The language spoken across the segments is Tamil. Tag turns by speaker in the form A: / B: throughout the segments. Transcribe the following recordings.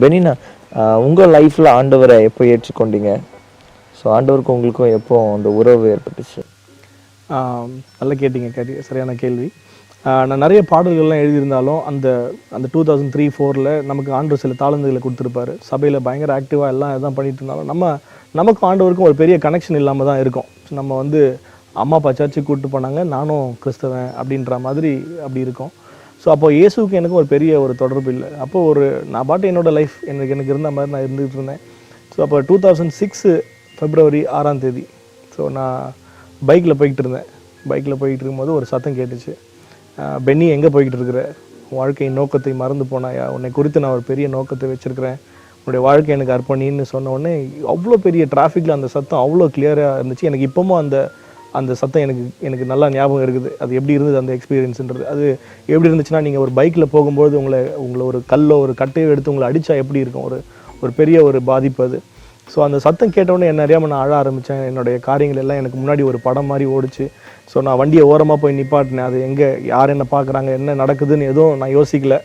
A: பெனினா உங்கள் லைஃப்பில் ஆண்டவரை எப்போ ஏற்றுக்கொண்டீங்க? ஸோ ஆண்டவருக்கும் உங்களுக்கும் எப்போ அந்த உறவு ஏற்பட்டுச்சு?
B: நல்லா கேட்டிங்க கேட்டி சரியான கேள்வி. நான் நிறைய பாடல்கள்லாம் எழுதியிருந்தாலும் அந்த அந்த டூ தௌசண்ட் த்ரீ ஃபோரில் நமக்கு ஆண்டு சில தாளந்துகளை கொடுத்துருப்பாரு. சபையில் பயங்கர ஆக்டிவாக எல்லாம் இதான் பண்ணிட்டு இருந்தாலும் நம்ம நமக்கும் ஆண்டவருக்கும் ஒரு பெரிய கனெக்ஷன் இல்லாமல் தான் இருக்கும். நம்ம வந்து அம்மா அப்பா சர்ச்சுக்கு கூப்பிட்டு போனாங்க நானும் கிறிஸ்தவன் அப்படின்ற மாதிரி அப்படி இருக்கும். ஸோ அப்போ இயேசுவுக்கு எனக்கு ஒரு பெரிய ஒரு தொடர்பு இல்லை. அப்போ ஒரு நான் பாட்டு என்னோட லைஃப் எனக்கு எனக்கு இருந்த மாதிரி நான் இருந்துகிட்டு இருந்தேன். ஸோ அப்போ டூ தௌசண்ட் சிக்ஸு ஃபெப்ரவரி ஆறாம் தேதி. ஸோ நான் பைக்கில் போய்கிட்டு இருந்தேன். பைக்கில் போய்கிட்டு இருக்கும்போது ஒரு சத்தம் கேட்டுச்சு. பென்னி எங்கே போய்கிட்டு இருக்கிற? வாழ்க்கையின் நோக்கத்தை மறந்து போனாயா? உன்னை குறித்து நான் ஒரு பெரிய நோக்கத்தை வச்சுருக்கிறேன். உன்னுடைய வாழ்க்கை எனக்கு அர்ப்பணின்னு சொன்ன உடனே அவ்வளோ பெரிய டிராஃபிக்கில் அந்த சத்தம் அவ்வளோ கிளியராக இருந்துச்சு. எனக்கு இப்போவும் அந்த அந்த சத்தம் எனக்கு எனக்கு நல்லா ஞாபகம் இருக்குது. அது எப்படி இருந்தது அந்த எக்ஸ்பீரியன்ஸுன்றது அது எப்படி இருந்துச்சுன்னா நீங்கள் ஒரு பைக்கில் போகும்போது உங்களை உங்களை ஒரு கல்லோ ஒரு கட்டையோ எடுத்து உங்களை அடித்தா எப்படி இருக்கும்? ஒரு ஒரு பெரிய ஒரு பாதிப்பு அது. ஸோ அந்த சத்தம் கேட்டவுடனே என்ன அறியாமல் நான் அழ ஆரம்பித்தேன் என்னுடைய காரியங்கள் எல்லாம் எனக்கு முன்னாடி ஒரு படம் மாதிரி ஓடிச்சு. ஸோ நான் வண்டியை ஓரமாக போய் நிப்பாட்டினேன். அது எங்கே யார் என்ன பார்க்குறாங்க என்ன நடக்குதுன்னு எதுவும் நான் யோசிக்கல.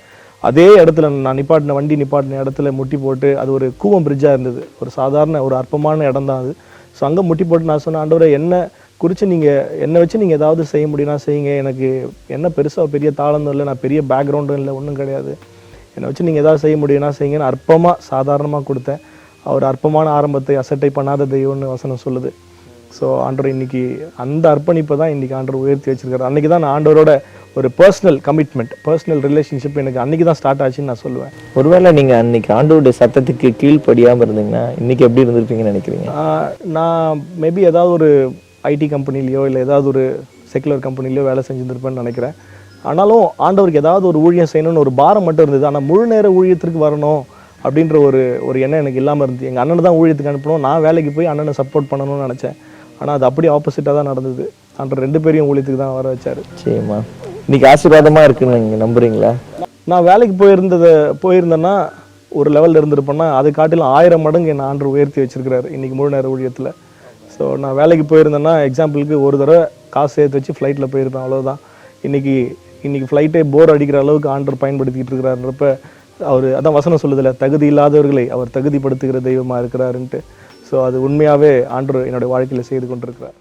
B: அதே இடத்துல நான் நிப்பாட்டின வண்டி நிப்பாட்டின இடத்துல முட்டி போட்டு அது ஒரு கூவம் பிரிட்ஜாக இருந்தது. ஒரு சாதாரண ஒரு அற்பமான இடம் தான் அது. ஸோ அங்கே முட்டி போட்டு நான் சொன்னேன் ஆண்டவரை என்ன குறித்து நீங்கள் என்னை வச்சு நீங்கள் ஏதாவது செய்ய முடியும்னா செய்யுங்க. எனக்கு என்ன பெருசாக பெரிய தாளந்தும் இல்லை நான் பெரிய பேக்ரவுண்டும் இல்லை ஒன்றும் கிடையாது. என்னை வச்சு நீங்கள் ஏதாவது செய்ய முடியும்னா செய்யுங்கன்னு அற்பமாக சாதாரணமாக கொடுத்தேன். அவர் அற்பமான ஆரம்பத்தை அசட்டை பண்ணாத தெய்வம்னு வசனம் சொல்லுது. ஸோ ஆண்டவர் இன்னைக்கு அந்த அர்ப்பணிப்பை தான் இன்னைக்கு ஆண்டவர் உயர்த்தி வச்சிருக்காரு. அன்னைக்கு தான் நான் ஆண்டவரோட ஒரு பர்சனல் கமிட்மெண்ட் பர்சனல் ரிலேஷன்ஷிப் எனக்கு அன்னைக்கு தான் ஸ்டார்ட் ஆச்சுன்னு நான் சொல்லுவேன்.
A: ஒருவேளை நீங்கள் அன்னைக்கு ஆண்டவருடைய சத்தத்துக்கு கீழ்ப்படியாமல் இருந்தீங்கன்னா இன்னைக்கு எப்படி இருந்திருப்பீங்கன்னு நினைக்கிறீங்க?
B: நான் மேபி ஏதாவது ஒரு ஐடி கம்பெனிலையோ இல்லை ஏதாவது ஒரு செக்குலர் கம்பெனிலையோ வேலை செஞ்சுருப்பேன்னு நினைக்கிறேன். ஆனாலும் ஆண்டவருக்கு ஏதாவது ஒரு ஊழியம் செய்யணும்னு ஒரு பாரம் மட்டும் இருந்தது. ஆனால் முழு நேர ஊழியத்திற்கு வரணும் அப்படின்ற ஒரு ஒரு எண்ணம் எனக்கு இல்லாமல் இருந்துச்சு எங்கள் அண்ணனை தான் ஊழியத்துக்கு அனுப்பணும். நான் வேலைக்கு போய் அண்ணனை சப்போர்ட் பண்ணணும்னு நினச்சேன். ஆனால் அது அப்படியே ஆப்போசிட்டாக தான் நடந்தது. ஆண்டவர் ரெண்டு பேரையும் ஊழியத்துக்கு தான் வர வச்சார்.
A: சரிம்மா இன்னைக்கு ஆசீர்வாதமாக இருக்குன்னு நீங்கள் நம்புறீங்களா?
B: நான் வேலைக்கு போயிருந்ததை போயிருந்தேன்னா ஒரு லெவலில் இருந்திருப்பேன்னா அதை காட்டிலும் ஆயிரம் மடங்கு என்னை ஆண்டவர் உயர்த்தி வச்சிருக்கிறாரு இன்னைக்கு முழு நேர ஊழியத்தில். ஸோ நான் வேலைக்கு போயிருந்தேன்னா எக்ஸாம்பிளுக்கு ஒரு தடவை காசு சேர்த்து வச்சு ஃப்ளைட்டில் போயிருப்பேன் அவ்வளோதான் இன்றைக்கி இன்றைக்கி ஃப்ளைட்டே போர் அடிக்கிற அளவுக்கு ஆண்டர் பயன்படுத்திக்கிட்டு இருக்கிறாருன்றப்ப அவர் அதான் வசனம் சொல்லுதில்ல தகுதி இல்லாதவர்களை அவர் தகுதிப்படுத்துகிற தெய்வமாக இருக்கிறாருன்ட்டு. ஸோ அது உண்மையாகவே ஆண்டர் என்னுடைய வாழ்க்கையில் செய்து கொண்டிருக்கிறார்.